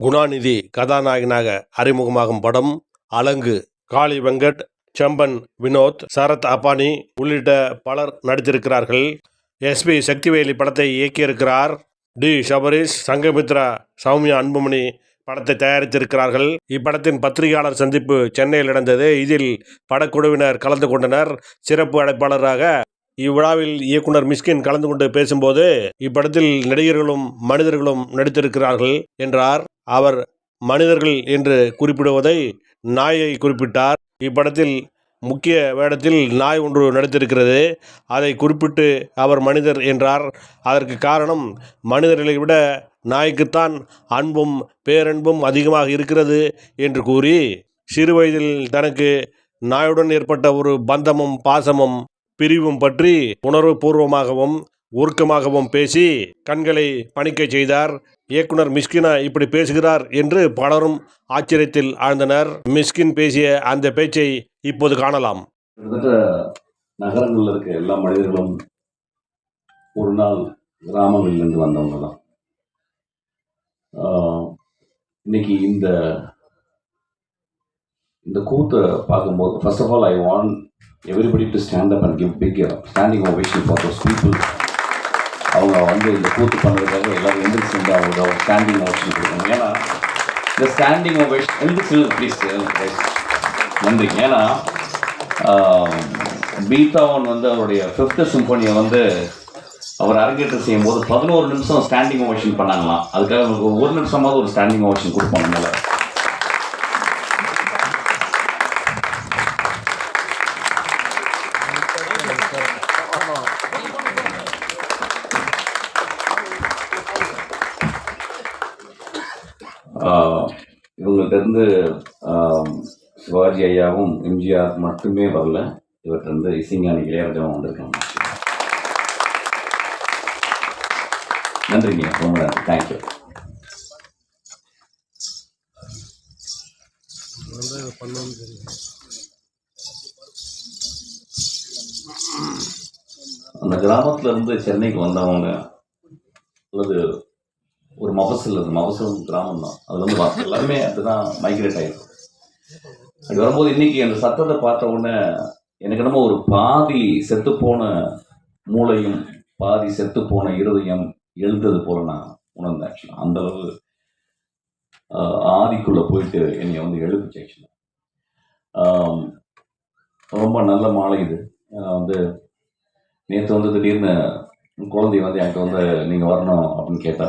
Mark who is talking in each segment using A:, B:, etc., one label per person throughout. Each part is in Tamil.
A: குணாநிதி கதாநாயகனாக அறிமுகமாகும் படம் அலங்கு காளி வெங்கட் செம்பன் வினோத் சரத் அப்பானி உள்ளிட்ட பலர் நடித்திருக்கிறார்கள். எஸ்பி சக்திவேலி படத்தை இயக்கியிருக்கிறார். டி சபரீஷ் சங்கமித்ரா சௌமியா அன்புமணி படத்தை தயாரித்திருக்கிறார்கள். இப்படத்தின் பத்திரிகையாளர் சந்திப்பு சென்னையில் நடந்தது. இதில் படக்குழுவினர் கலந்து கொண்டனர். சிறப்பு அழைப்பாளராக இவ்விழாவில் இயக்குனர் மிஸ்கின் கலந்து கொண்டு பேசும்போது இப்படத்தில் நடிகர்களும் மனிதர்களும் நடித்திருக்கிறார்கள் என்றார். அவர் மனிதர்கள் என்று குறிப்பிடுவதை நாயை குறிப்பிட்டார். இப்படத்தில் முக்கிய வேடத்தில் நாய் ஒன்று நடித்திருக்கிறது. அதை குறிப்பிட்டு அவர் மனிதர் என்றார். அதற்கு காரணம் மனிதர்களை விட நாய்க்குத்தான் அன்பும் பேரன்பும் அதிகமாக இருக்கிறது என்று கூறி சிறுவயதில் தனக்கு நாயுடன் ஏற்பட்ட ஒரு பந்தமும் பாசமும் பிரிவும் பற்றி உணர்வுபூர்வமாகவும் உருக்கமாகவும் பேசி கண்களை பணிக்கச் செய்தார். இயக்குனர் மிஸ்கினா இப்படி பேசுகிறார் என்று பலரும் ஆச்சரியத்தில் ஆழ்ந்தனர். மிஸ்கின் பேசிய அந்த பேச்சை இப்போது காணலாம்.
B: நகரங்களில் இருக்க எல்லா மனிதர்களும் ஒரு நாள் கிராமங்களிலிருந்து வந்தவங்க தான். இன்னைக்கு இந்த இந்த கூத்தை பார்க்கும்போது first of all I want everybody to stand up and give big standing ovation for those people அவங்க வந்து இந்த கூத்து பண்ணுறதுக்காக எல்லாரும் எந்திரிச்சு வந்து அவங்களோட ஸ்டாண்டிங் ஓவேஷன் கொடுக்கணும் ஏன்னா இந்த ஸ்டாண்டிங் ஓவேஷன் எந்திரிச்சு ப்ளீஸ் நன்றிங்க ஏன்னா பீத்தாவன் வந்து அவருடைய ஃபிஃப்த்து சிம்பனியை வந்து அவர் அரங்கேற்றம் செய்யும் போது பதினோரு நிமிஷம் ஸ்டாண்டிங் ஓவேஷன் பண்ணாங்களாம். அதுக்காக அவங்களுக்கு ஒரு ஒரு நிமிஷமாவது ஒரு ஸ்டாண்டிங் ஓவேஷன் கொடுப்பாங்க இவர்கிட்டருந்து சிவாஜி ஐயாவும் எம்ஜிஆர் மட்டுமே வரல. இவர்கிட்ட இருந்து இசைஞானி இளையராஜாவும் வந்திருக்காங்க. நன்றிங்க. ரொம்ப நன்றி. தேங்க்யூ அந்த கிராமத்துல இருந்து சென்னைக்கு வந்தவங்க அல்லது ஒரு மகசூல் அது மகசூல் கிராமம் தான். அது வந்து எல்லாருமே அதுதான் மைக்ரேட் ஆகிருக்கும் அப்படி வரும்போது இன்னைக்கு அந்த சத்தத்தை பார்த்த உடனே எனக்கு என்னமோ ஒரு பாதி செத்து போன மூளையும் பாதி செத்து போன இருதயம் எழுந்தது போல நான் உணர்ந்தேன் ஆக்சுவலாக அந்த அளவு ஆதிக்குள்ள போயிட்டு என்னை வந்து எழுப்பிச்சு ஆக்சுவலாக ரொம்ப நல்ல மாலை இது. வந்து நேற்று வந்து திடீர்னு குழந்தை வந்து என்கிட்ட வந்து நீங்கள் வரணும் அப்படின்னு கேட்டா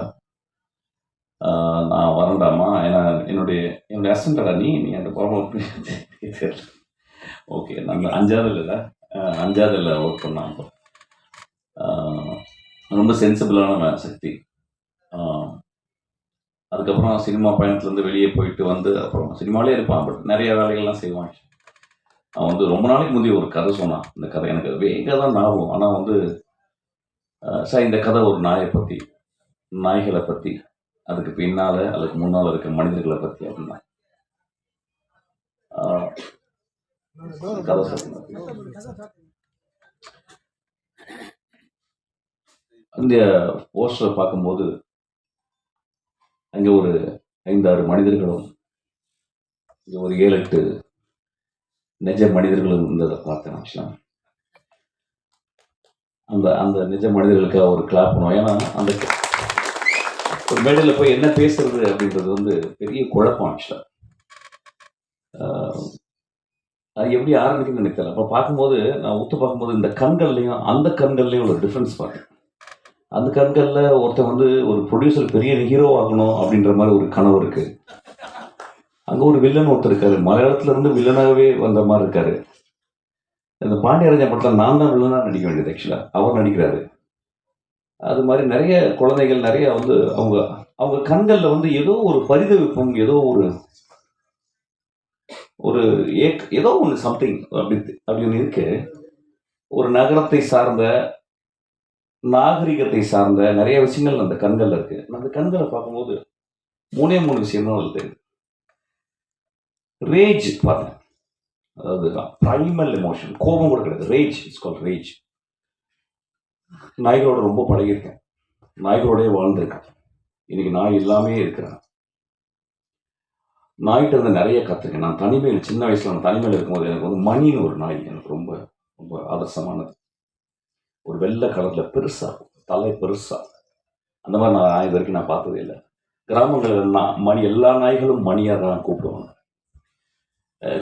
B: நான் வரண்டாமா? ஏன்னா என்னுடைய என்னுடைய அசண்டடா நீ நீ அந்த குழம்பு ஓகே நல்ல அஞ்சாவது இல்லை. அஞ்சாவதுல ஒர்க் பண்ணாங்க ரொம்ப சென்சிபிளான சக்தி. அதுக்கப்புறம் சினிமா பயணத்துலேருந்து வெளியே போயிட்டு வந்து அப்புறம் சினிமாலே இருப்பான் பட் நிறைய வேலைகள்லாம் செய்வான். அவன் வந்து ரொம்ப நாளைக்கு முந்தைய ஒரு கதை சொன்னான். இந்த கதை எனக்கு வேக தான் ஞாபகம். ஆனால் வந்து சார் இந்த கதை ஒரு நாயை பற்றி நாய்களை பற்றி அதுக்கு பின்னால அதுக்கு முன்னால இருக்க மனிதர்களை பற்றி அப்படின்னா கதை சொல்லுங்க. போஸ்டரை பார்க்கும்போது அங்கே ஒரு ஐந்தாறு மனிதர்களும் இங்கே ஒரு ஏழு எட்டு நிஜ மனிதர்களும் இருந்ததை பார்த்தேன் ஆக்சுவலாக அந்த அந்த நிஜ மனிதர்களுக்கு ஒரு கிளாப் பண்ணுவோம். ஏன்னா அந்த ஒரு மேடையில் போய் என்ன பேசுறது அப்படின்றது வந்து பெரிய குழப்பம் ஆக்சுவலாக அது எப்படி ஆரம்பிக்குன்னு எனக்கு தெரியல. அப்போ பார்க்கும்போது நான் ஒத்து பார்க்கும்போது இந்த கண்கள்லையும் அந்த கண்கள்லையும் ஒரு டிஃப்ரென்ஸ் பார்த்தேன் அந்த கண்களில் ஒருத்தன் வந்து ஒரு ப்ரொடியூசர் பெரிய ஹீரோ ஆகணும் அப்படின்ற மாதிரி ஒரு கனவு இருக்குது அங்கே ஒரு வில்லன் ஒருத்தர் இருக்காரு. மலையாளத்துலேருந்து வில்லனாகவே வந்த மாதிரி இருக்காரு. இந்த பாண்டியராஜன் படத்தில் நான் தான் வில்லனாக நடிக்க வேண்டியது ஆக்சுவலாக அவர் நடிக்கிறாரு. அது மாதிரி நிறைய குழந்தைகள் நிறைய வந்து அவங்க அவங்க கண்களில் வந்து ஏதோ ஒரு பரிதவிப்பும் ஏதோ ஒரு ஒரு ஏக் ஏதோ ஒன்று சம்திங் அப்படி அப்படி ஒன்று இருக்கு. ஒரு நகரத்தை சார்ந்த நாகரிகத்தை சார்ந்த நிறைய விஷயங்கள் அந்த கண்களில் இருக்கு. அந்த கண்களை பார்க்கும்போது மூணே மூணு விஷயமும் தான் வருது ரேஜ் பார்த்தேன் அதாவது ப்ரைமல் எமோஷன் கோபம் கூட கிடையாது ரேஜ் இட்ஸ் கால் ரேஜ் நாய்களோட ரொம்ப பழகியிருக்கேன். நாய்களோடய வாழ்ந்திருக்கேன். இன்னைக்கு நாய் இல்லாமே இருக்கிறேன். நாய்கிட்ட இருந்து நிறைய கற்றுக்கேன் நான் தனிமையில் சின்ன வயசுல நான் தனிமையில் இருக்கும்போது எனக்கு வந்து மணின்னு ஒரு நாய் எனக்கு ரொம்ப ரொம்ப ஆதர்சமானது. ஒரு வெள்ளை கலரில் பெருசாக தலை பெருசாக அந்த மாதிரி நான் நாய் வரைக்கும் நான் பார்த்ததே இல்லை. கிராமங்களில் நான் மணி எல்லா நாய்களும் மணியாக தான் கூப்பிடுவாங்க.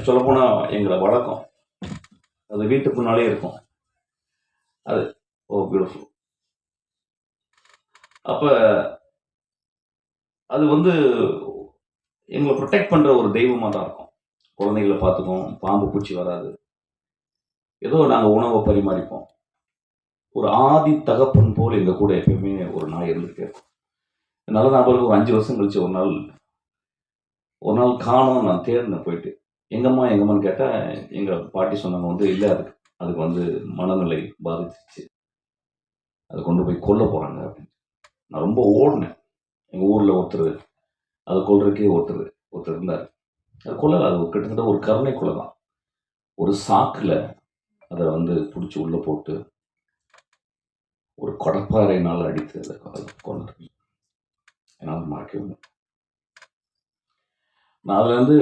B: சொல்லப்போனால் எங்களை வழக்கம். அது வீட்டுக்கு இருக்கும். அது ஓ பியூட்டிஃபுல் அப்போ அது வந்து எங்களை ப்ரொடெக்ட் பண்ணுற ஒரு தெய்வமாக தான் இருக்கும். குழந்தைகளை பார்த்துக்கும் பாம்பு பூச்சி வராது. ஏதோ நாங்கள் உணவை பரிமாறிப்போம். ஒரு ஆதி தகப்பன் போல் எங்கள் கூட எப்பயுமே ஒரு நாய் இருந்துகிட்டே இருக்கும். நல்ல ஞாபகம் ஒரு அஞ்சு வருஷம் கழிச்சு ஒரு நாள் ஒரு நாள் காணும் நான் தேடினேன் போயிட்டு எங்கம்மா எங்கம்மான்னு கேட்டால் எங்கள் பாட்டி சொன்னாங்க வந்து இல்லை அதுக்கு அதுக்கு வந்து மனநிலை பாதிச்சிச்சு அதை கொண்டு போய் கொல்ல போகிறாங்க அப்படின்னு. நான் ரொம்ப ஓடினேன். எங்கள் ஊரில் ஒருத்தர் அதை கொல்றதுக்கே ஒருத்தர் ஒருத்தர் இருந்தார். அது கொல்லலை. அது ஒரு கிட்டத்தட்ட ஒரு கருணை கொலை தான். ஒரு சாக்கில் அதை வந்து பிடிச்சி உள்ளே போட்டு ஒரு கொடப்பாறையினால் அடித்து அதை கொண்டு என்னால் மறக்கவே நான் அதில் வந்து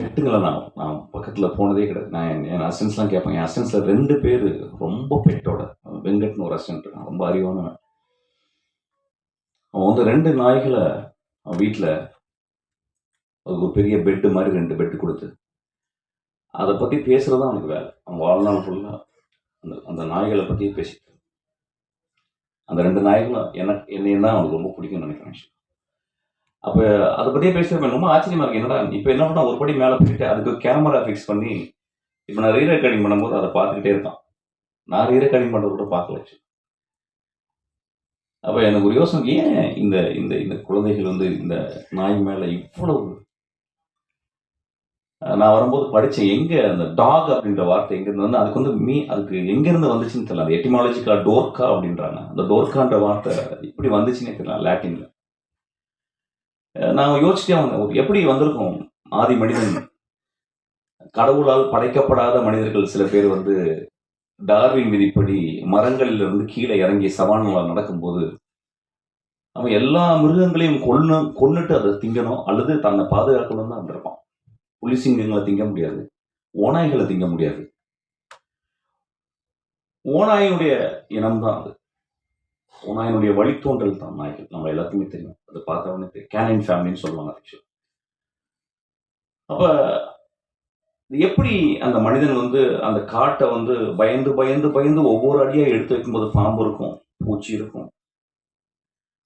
B: பெட்டுங்களை நான் நான் பக்கத்தில் போனதே கிடையாது. நான் என் என் அசிஸ்டன்ஸ்லாம் கேட்பேன் என் அசிஸ்டன்ஸில் ரெண்டு பேர் ரொம்ப பெட்டோட. வெங்கட்னு ஒரு அசிஸ்டன்ட் இருக்கான் ரொம்ப அறிவானவன். அவன் வந்து ரெண்டு நாய்களை அவன் வீட்டில் அதுக்கு ஒரு பெரிய பெட்டு மாதிரி ரெண்டு பெட்டு கொடுத்து அதை பற்றி பேசுகிறது தான் அவனுக்கு வேலை. அவன் வாழ்நாள் ஃபுல்லாக அந்த அந்த நாய்களை பற்றியே பேசிட்டு அந்த ரெண்டு நாய்களும் எனக்கு என்னையும் தான் அவனுக்கு ரொம்ப பிடிக்கும்னு நினைக்கிறேன் அப்போ அதை பற்றியே பேசுகிறப்ப ரொம்ப ஆச்சரியமா இருக்கு. என்னடா இப்போ என்ன பண்ண ஒரு படி மேலே போயிட்டு அதுக்கு கேமரா ஃபிக்ஸ் பண்ணி இப்போ நான் ரீ ரெக்கார்டிங் பண்ணும்போது அதை பார்த்துக்கிட்டே இருக்கான். நான் ரீ ரெக்கார்டிங் பண்ணுறது கூட பார்க்கல அப்போ எனக்கு ஒரு யோசனை ஏன் இந்த இந்த இந்த குழந்தைகள் வந்து இந்த நாய் மேலே இவ்வளவு நான் வரும்போது படித்தேன் எங்கே அந்த டாக் அப்படின்ற வார்த்தை எங்கேருந்து வந்து அதுக்கு வந்து மீ அதுக்கு எங்கேருந்து வந்துச்சுன்னு தெரியல. அது எட்டிமாலஜிக்கா டோர்க்கா அப்படின்றாங்க. அந்த டோர்க்கான்ற வார்த்தை இப்படி வந்துச்சுன்னே தெரியல லாட்டினில் நான் யோசிச்சே வந்தேன் எப்படி வந்திருக்கும்? ஆதி மனிதன். கடவுளால் படைக்கப்படாத மனிதர்கள் சில பேர் வந்து டார்வின் விதிப்படி மரங்களிலிருந்து கீழே இறங்கி சவான்களால் நடக்கும்போது அவன் எல்லா மிருகங்களையும் கொன்னு கொன்னுட்டு அதை திங்கணும். அல்லது தன்னை பாதுகாக்கணும் தான் வந்திருப்பான். புலிசிங்கங்களை திங்க முடியாது. ஓநாய்களை திங்க முடியாது. ஓநாயினுடைய இனம்தான் அது. ஓநாயினுடைய வழித்தோன்றல் தான் நாய்கள் நம்ம எல்லாத்துக்குமே தெரியும். அது பார்த்தவொடனே தெரியும். கேனின் ஃபேமிலின்னு சொல்லுவாங்க ஆக்சுவலி அப்ப எப்படி அந்த மனிதன் வந்து அந்த காட்டை வந்து பயந்து பயந்து பயந்து ஒவ்வொரு அடியாக எடுத்து வைக்கும்போது பாம்பு இருக்கும் பூச்சி இருக்கும்?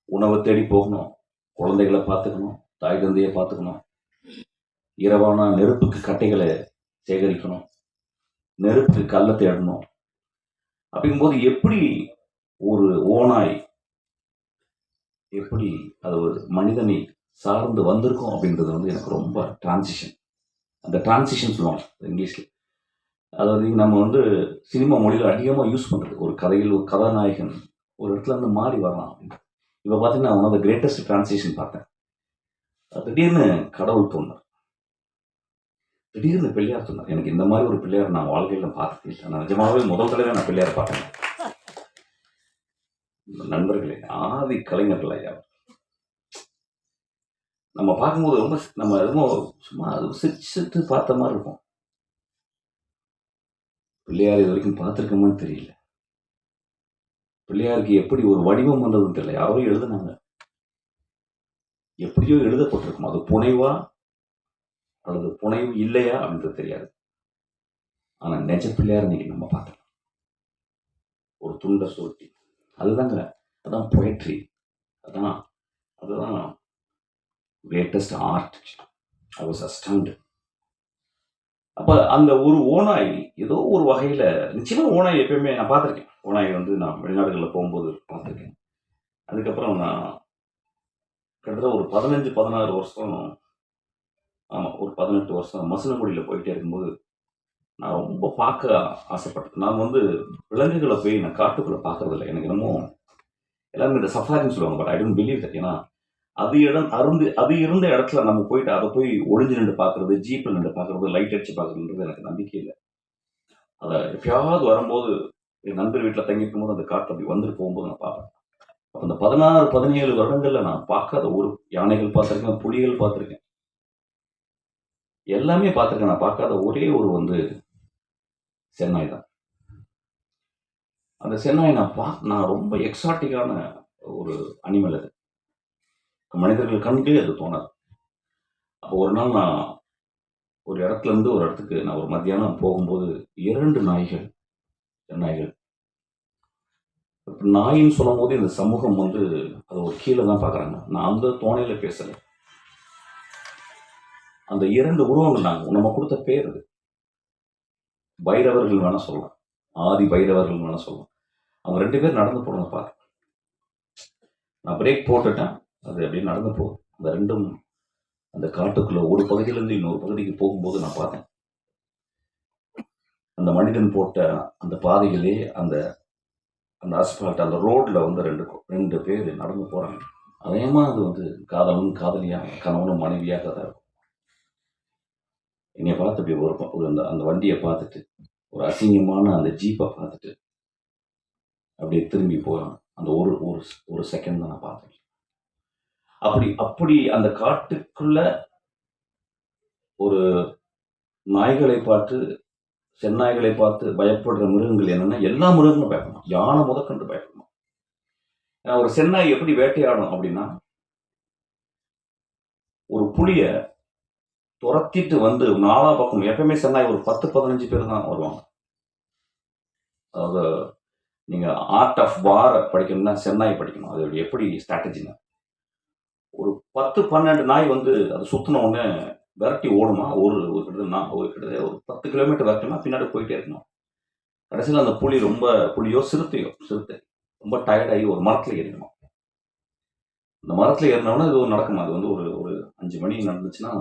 B: உணவை தேடி போகணும். குழந்தைகளை பார்த்துக்கணும். தாய் தந்தையை பார்த்துக்கணும். இரவான நெருப்புக்கு கட்டைகளை சேகரிக்கணும். நெருப்புக்கு கல்லை தேடணும். அப்படிங்கும்போது எப்படி ஒரு ஓனாய் எப்படி அது ஒரு மனிதனை சார்ந்து வந்திருக்கும் அப்படின்றது வந்து எனக்கு ரொம்ப டிரான்சிஷன் அந்த டிரான்சிஷன் சொல்லுவாங்க இங்கிலீஷில். அதாவது நம்ம வந்து சினிமா மொழியில் அதிகமாக யூஸ் பண்ணுறது ஒரு கதையில் ஒரு கதாநாயகன் ஒரு இடத்துல இருந்து மாறி வரலாம் அப்படின்னு. இப்போ பார்த்தீங்கன்னா one of the greatest transition பார்த்தேன். திடீர்னு கடவுள் தோணுர் திடீர்னு பிள்ளையார் சொன்னார் எனக்கு இந்த மாதிரி ஒரு பிள்ளையார் நான் வாழ்க்கையில் பார்த்தது இல்லை. நான் நிஜமாவே முதல் தடவை நான் பிள்ளையார் பார்த்தேன். நண்பர்களே ஆதி கலைஞர்கள் ஐயா நம்ம பார்க்கும்போது ரொம்ப நம்ம ரொம்ப சும்மா அது சிரிச்சுட்டு பார்த்த மாதிரி இருக்கும். பிள்ளையார் இது வரைக்கும் பார்த்துருக்கோமான்னு தெரியல. பிள்ளையாருக்கு எப்படி ஒரு வடிவம் வந்ததுன்னு தெரியல. யாரோ எழுதுனாங்க. எப்படியோ எழுதப்பட்டிருக்கும். அது புனைவா அல்லது புனைவு இல்லையா அப்படின்றது தெரியாது. ஆனால் நெஜ பிள்ளையார் இன்னைக்கு நம்ம பார்த்தோம் ஒரு துண்டை சுருட்டி அதுதாங்க அதான் பொயட்ரி அதான் அதுதான் greatest art I was astounded அப்போ அந்த ஒரு ஓனாய் ஏதோ ஒரு வகையில் நிச்சயமாக ஓனாய் எப்பயுமே நான் பார்த்துருக்கேன். ஓனாய் வந்து நான் வெளிநாடுகளில் போகும்போது பார்த்துருக்கேன். அதுக்கப்புறம் நான் கிட்டத்தட்ட ஒரு பதினஞ்சு பதினாறு வருஷம் ஆமாம் ஒரு பதினெட்டு வருஷம் மசனகுடியில் போயிட்டே இருக்கும்போது நான் ரொம்ப பார்க்க ஆசைப்பட்டேன். நான் வந்து விலங்குகளை போய் நான் காட்டுக்குள்ளே பார்க்கறதில்ல. எனக்கு என்னமோ எல்லாமே இந்த சஃபாரின்னு சொல்லுவாங்க but I don't believe that ஏன்னா அது இடம் அருந்து அது இருந்த இடத்துல நம்ம போயிட்டு அதை போய் ஒளிஞ்சு நின்று பார்க்கறது ஜீப்பில் நின்று பார்க்கறது லைட் அடிச்சு பார்க்கறதுன்றது எனக்கு நம்பிக்கை இல்லை. அதை எப்பயாவது வரும்போது என் நண்பர் வீட்டில் தங்கியிருக்கும் போது அந்த காட்டு அப்படி வந்துட்டு போகும்போது நான் பார்ப்பேன். அப்போ அந்த பதினாறு பதினேழு வருடங்களில் நான் பார்க்காத ஒரு யானைகள் பார்த்துருக்கேன் புலிகள் பார்த்துருக்கேன். எல்லாமே பார்த்துருக்கேன். நான் பார்க்காத ஒரே ஒரு வந்து சென்னாய் தான் அந்த சென்னாய் நான் பா நான் ரொம்ப எக்ஸாட்டிக்கான ஒரு அனிமல் அது. மனிதர்கள் கண்டு அது தோணாது. அப்போ ஒரு நாள் நான் ஒரு இடத்துல இருந்து ஒரு இடத்துக்கு நான் ஒரு மத்தியானம் போகும்போது இரண்டு நாய்கள் நாய்கள். நாயின்னு சொல்லும் போது இந்த சமூகம் வந்து அது ஒரு கீழே தான் பார்க்குறாங்க. நான் அந்த தோணையில் பேசலை. அந்த இரண்டு உருவங்கள் நாங்கள் நம்ம கொடுத்த பேர் அது. பைரவர்கள் வேணால் சொல்லலாம். ஆதி பைரவர்கள் வேணால் சொல்லலாம். அவங்க ரெண்டு பேர் நடந்து போனதை பாரு நான் பிரேக் போட்டுட்டேன். அது அப்படியே நடந்து போகும் அந்த ரெண்டும் அந்த காட்டுக்குள்ள ஒரு பகுதியிலேருந்து இன்னொரு பகுதிக்கு போகும்போது நான் பார்த்தேன். அந்த மனிதன் போட்ட அந்த பாதையிலே அந்த அந்த அஸ்பால்ட் அந்த ரோட்டில் வந்து ரெண்டு ரெண்டு பேர் நடந்து போறாங்க. அதேமா அது வந்து காதலன் காதலியாக கணவனும் மனைவியாக தான் இருக்கும். என்னை பார்த்து இப்படி ஒரு ஒரு அந்த அந்த வண்டியை பார்த்துட்டு ஒரு அசிங்கமான அந்த ஜீப்பை பார்த்துட்டு அப்படியே திரும்பி போகிறான் அந்த ஒரு ஒரு ஒரு செகண்ட் தான் நான் பார்த்தேன். அப்படி அப்படி அந்த காட்டுக்குள்ள ஒரு நாய்களை பார்த்து செந்நாய்களை பார்த்து பயப்படுற மிருகங்கள் என்னென்னா எல்லா மிருகங்களும் பயப்படணும் யானை முதற்கண்டு பயப்படணும் ஏன்னா ஒரு செந்நாய் எப்படி வேட்டையாடும் அப்படின்னா ஒரு புளியை துரத்திட்டு வந்து நாலா பக்கம் எப்பயுமே சென்னாய் ஒரு பத்து பதினஞ்சு பேர் தான் வருவாங்க. அதாவது நீங்க ஆர்ட் ஆஃப் வார் படிக்கணும்னா சென்னாய் படிக்கணும். அது எப்படி ஸ்ட்ராட்டஜினா ஒரு பத்து பன்னெண்டு நாய் வந்து அது சுத்தின உடனே விரட்டி ஓடுமா? ஒரு ஒரு கிட்டத்தட்ட நான் ஒரு கிட்டத்தட்ட ஒரு பத்து கிலோமீட்டர் விரட்டினா பின்னாடி போயிட்டே இருக்கணும். கடைசியில் அந்த புலி ரொம்ப புலியோ சிறுத்தையோ சிறுத்தை ரொம்ப டயர்டாகி ஒரு மரத்தில் ஏறிக்கணும் அந்த மரத்தில் ஏறினோடனே இது நடக்கும் நடக்குமா? அது வந்து ஒரு ஒரு அஞ்சு மணி நடந்துச்சுன்னா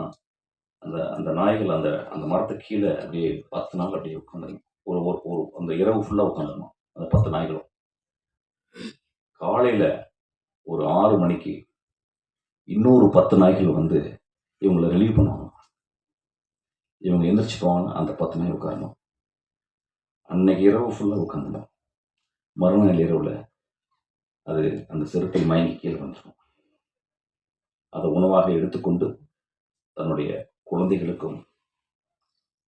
B: அந்த அந்த நாய்கள் அந்த அந்த மரத்துக்கு கீழே அப்படியே பத்து நாள் அப்படியே உட்காந்துருங்க ஒரு ஒரு ஒரு அந்த இரவு ஃபுல்லாக உட்காந்துருமா? அந்த பத்து நாய்களும். காலையில் ஒரு ஆறு மணிக்கு இன்னொரு பத்து நாய்கள் வந்து இவங்களை ரிலீவ் பண்ணுவாங்க. இவங்க எந்திரிச்சு அந்த பத்து நாய் உட்காரணும். அன்னைக்கு இரவு ஃபுல்லாக உட்காந்துடும் மறுநாள் இரவில் அது அந்த செருப்பை மயங்கி கீழே வந்துடும் அதை உணவாக எடுத்துக்கொண்டு தன்னுடைய குழந்தைகளுக்கும்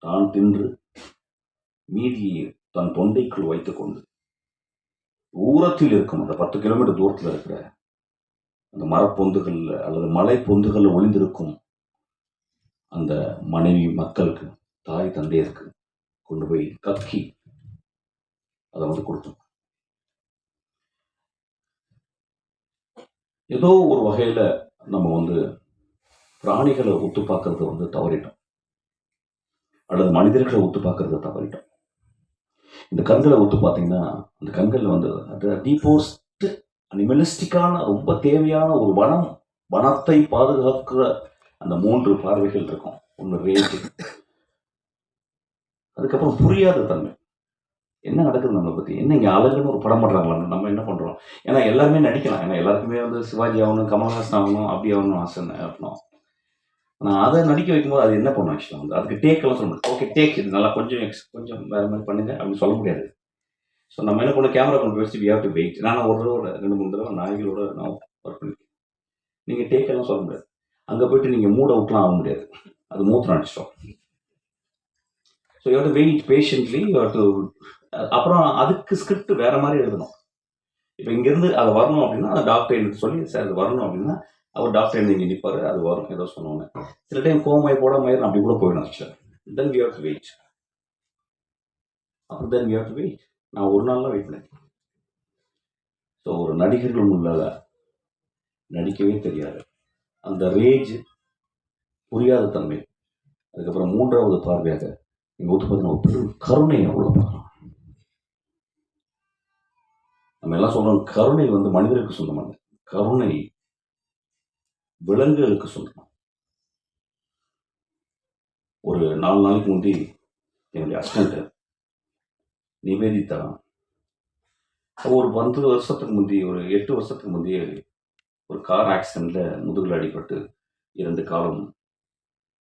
B: தான் தின்று மீதியை தன் தொண்டைக்குள் வைத்துக்கொண்டு தூரத்தில் இருக்கும் அந்த பத்து கிலோமீட்டர் தூரத்தில் இருக்கிற அந்த மரப்பொந்துகளில் அல்லது மலை பொந்துகளில் ஒளிந்திருக்கும் அந்த மனைவி மக்களுக்கு தாய் தந்தையருக்கு கொண்டு போய் கக்கி அதை வந்து கொடுத்தோம் ஏதோ ஒரு வகையில் நம்ம வந்து பிராணிகளை ஒத்து பார்க்கறது வந்து தவறிட்டோம். அல்லது மனிதர்களை ஒத்து பார்க்கறத தவறிட்டோம். இந்த கண்களை ஒத்து பார்த்தீங்கன்னா அந்த கண்களில் வந்து அது டீபோஸ்ட் அனிமலிஸ்டிக்கான ரொம்ப தேவையான ஒரு வனம் வனத்தை பாதுகாக்கிற அந்த மூன்று பார்வைகள் இருக்கும். ஒன்று ரேஜ் அதுக்கப்புறம் புரியாத தன்மை. என்ன நடக்குது நம்மளை பற்றி என்ன இங்கே அழகுன்னு ஒரு படம் பண்ணுறாங்களா நம்ம என்ன பண்ணுறோம் ஏன்னா எல்லாருமே நடிக்கலாம். ஏன்னா எல்லாருக்குமே வந்து சிவாஜி ஆகணும் கமல்ஹாசன் ஆகணும் அப்படி ஆகணும் ஆசை இருக்கணும் நான் அதை நடிக்க வைக்கும்போது அது என்ன பண்ணும் ஆக்சுவலாக வந்து அதுக்கு டேக் எல்லாம் சொல்ல முடியாது. ஓகே டேக் இது. நல்லா கொஞ்சம் எக்ஸ் கொஞ்சம் வேறு மாதிரி பண்ணுங்க அப்படின்னு சொல்ல முடியாது. ஸோ நம்ம என்ன பண்ண கேமரா கொண்டு வச்சு வி ஹேவ் டு வெயிட் நான் ஒரு தடவை ரெண்டு மூணு தடவை நாய்களோட நான் ஒர்க் பண்ணிக்கிறேன் நீங்கள் டேக் எல்லாம் சொல்ல முடியாது. அங்கே போயிட்டு நீங்கள் மூட் அவுட்லாம் ஆக முடியாது. அது மூத்திரம் அடிச்சிட்டோம் so you to wait patiently you to அப்புறம் அதுக்கு ஸ்கிரிப்ட் வேற மாதிரி எழுதணும். இப்போ இங்கேருந்து அது வரணும் அப்படின்னா அந்த டாக்டர் எனக்கு சொல்லி சார் அது வரணும் அப்படின்னா அவர் டாக்டர் எழுதி நினைப்பார் நிற்பாரு அது வரும். ஏதோ சொன்னோன்னே சில டைம் கோமாய் போட மயிர் அப்படி கூட போயிடும் ஆக்சுவலாக then we have to wait அப்புறம் then we have to wait நான் ஒரு நாள்லாம் வெயிட் பண்ணேன். ஸோ ஒரு நடிகர்கள் உள்ளால நடிக்கவே தெரியாது. அந்த ரேஜ் புரியாத தன்மை. அதுக்கப்புறம் மூன்றாவது பார்வையாக எங்கள் ஒத்து பார்த்தீங்கன்னா ஒரு பெரும் கருணை உள்ள பார்க்கலாம் நம்ம எல்லாம் சொல்கிறோம் கருணை வந்து மனிதருக்கு சொந்தமானது. கருணை விலங்குகளுக்கு சொந்தம் ஒரு நாலு நாளைக்கு முந்தி என்னுடைய அசிஸ்டண்ட் நிவேதிதா ஒரு பத்து வருஷத்துக்கு முந்தி ஒரு எட்டு வருஷத்துக்கு முந்தைய ஒரு கார் ஆக்சிடென்ட்ல முதுகில் அடிபட்டு இரண்டு காலம்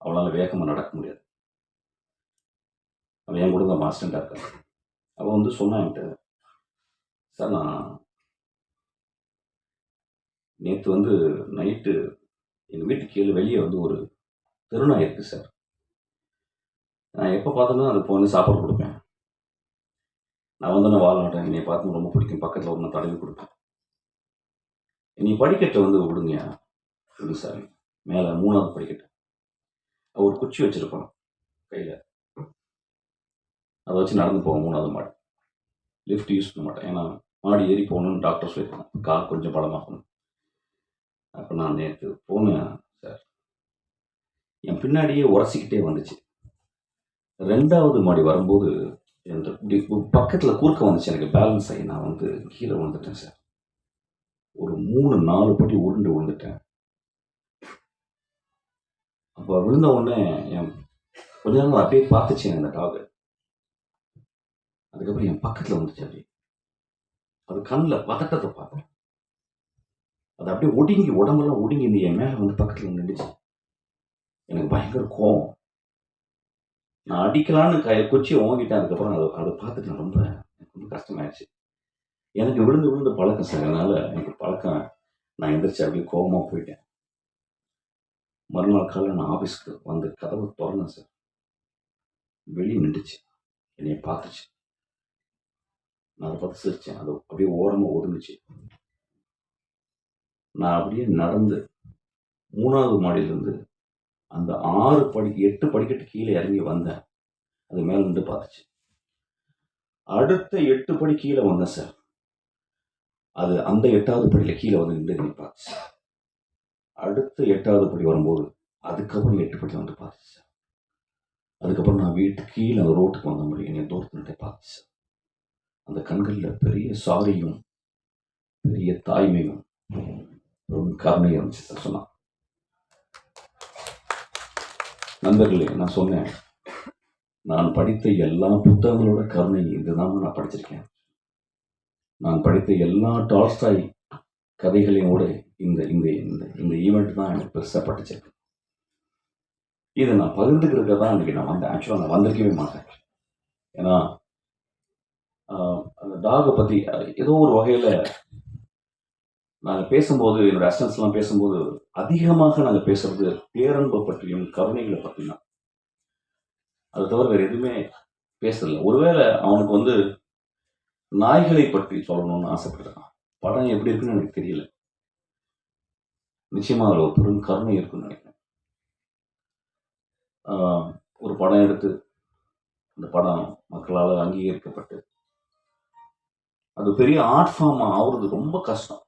B: அவளால் வேகமாக நடக்க முடியாது. அவன் என் கூட தான் மாஸ்டண்டாக இருக்கான். அவன் வந்து சொன்னான் என்கிட்ட சார் நான் நேற்று வந்து நைட்டு எங்கள் வீட்டு கீழே வெளியே வந்து ஒரு திருநாய் இருக்கு சார். நான் எப்போ பார்த்தேன்னா அது வந்து சாப்பாடு கொடுப்பேன். நான் வந்து நான் வாழாட்டேன் என்னை பார்த்து ரொம்ப பிடிக்கும். பக்கத்தில் ஒன்று தடவி கொடுப்பேன். நீ படிக்கட்டை வந்து விடுங்க. இல்லை சார். மேலே மூணாவது படிக்கட்டு. ஒரு குச்சி வச்சுருப்பான் கையில். அதை வச்சு நடந்து போவோம் மூணாவது மாடி. லிஃப்ட் யூஸ் பண்ண மாட்டேன். ஏன்னா மாடி ஏறி போகணும்னு டாக்டர் சொல்லியிருக்காங்க. கால் கொஞ்சம் பலமாகணும் அப்போ நான் நேற்று போனேன் சார் என் பின்னாடியே உரசிக்கிட்டே வந்துச்சு. ரெண்டாவது மாடி வரும்போது இந்த இப்படி பக்கத்தில் குறுக்க வந்துச்சு எனக்கு பேலன்ஸ் ஆகி. நான் வந்து கீழே விழுந்துட்டேன் சார் ஒரு மூணு நாலு படி உருண்டு விழுந்துட்டேன். அப்போ விழுந்த உடனே என் கொஞ்ச நேரம் அப்படியே பார்த்துச்சு அந்த டாக் அதுக்கப்புறம் என் பக்கத்தில் வந்துச்சு அப்படி அது கண்ணில் பதட்டத்தை பார்த்தேன். அது அப்படியே ஒடுங்கி உடம்பெல்லாம் ஒடுங்கி இந்த என் மேலே வந்து பக்கத்தில் நின்றுச்சு எனக்கு பயங்கர கோவம். நான் அடிக்கலான்னு கை குச்சியை ஓங்கிட்டேன் அதுக்கப்புறம் அதை அதை பார்த்துட்டு நான் ரொம்ப எனக்கு ரொம்ப கஷ்டமாயிடுச்சு எனக்கு விழுந்து விழுந்து பழக்கம் சார். அதனால் எனக்கு பழக்கம் நான் எந்திரிச்சு அப்படியே கோவமாக போயிட்டேன். மறுநாள் காலையில் நான் ஆஃபீஸ்க்கு வந்து கதவை திறந்தேன் சார். வெளியே நின்றுச்சு. என்னைய பார்த்துச்சு. நான் அதை பார்த்து சிரிச்சேன். அது அப்படியே ஓரமாக ஒதுங்குச்சு. நான் அப்படியே நடந்து மூணாவது மாடியிலேருந்து அந்த ஆறு படி எட்டு படிக்கட்டு கீழே இறங்கி வந்தேன். அது மேலே நின்று பார்த்துச்சு. அடுத்த எட்டு படி கீழே வந்தேன் சார். அது அந்த எட்டாவது படியில் கீழே வந்து நின்று என்னை பார்த்துச்சு. அடுத்த எட்டாவது படி வரும்போது அதுக்கப்புறம் எட்டு படி வந்து பார்த்துச்சு சார். அதுக்கப்புறம் நான் வீட்டுக்கு கீழே அந்த ரோட்டுக்கு வந்த மாதிரி என்னை தூரத்து நின்று பார்த்துச்சு சார். அந்த கண்களில் பெரிய சாரியும் பெரிய தாய்மையும் கருணையும் இருந்துச்சு சொன்னான். நண்பர்களே நான் சொன்னேன். நான் படித்த எல்லா புத்தகங்களோட கருணை இதுதான் நான் படிச்சிருக்கேன். நான் படித்த எல்லா டால்ஸ்டாய் கதைகளையும் கூட இந்த இந்த இந்த இந்த ஈவெண்ட் தான் எனக்கு பெருசாக படிச்சிருக்கு இதை நான் பகிர்ந்துக்கிறதுக்கு தான் இன்றைக்கி நான் வந்தேன். ஆக்சுவலாக நான் வந்திருக்கவே மாட்டேன். ஏன்னா அந்த டாகை பற்றி ஏதோ ஒரு வகையில் நாங்கள் பேசும்போது என்னோட அசிஸ்டன்ஸ்லாம் பேசும்போது அதிகமாக நாங்கள் பேசுறது பேரன்பை பற்றியும் கருணைகளை பற்றியும் தான். அது தவிர வேறு எதுவுமே பேசல ஒருவேளை அவனுக்கு வந்து நாய்களை பற்றி சொல்லணும்னு ஆசைப்படுறான் படம் எப்படி இருக்குன்னு எனக்கு தெரியல. நிச்சயமா அதில் ஒரு பெரும் கருணை இருக்குன்னு நினைக்கிறேன். ஒரு படம் எடுத்து அந்த படம் மக்களால் அங்கீகரிக்கப்பட்டு அது பெரிய ஆர்ட் ஃபார்ம் ஆகுறது ரொம்ப கஷ்டம்.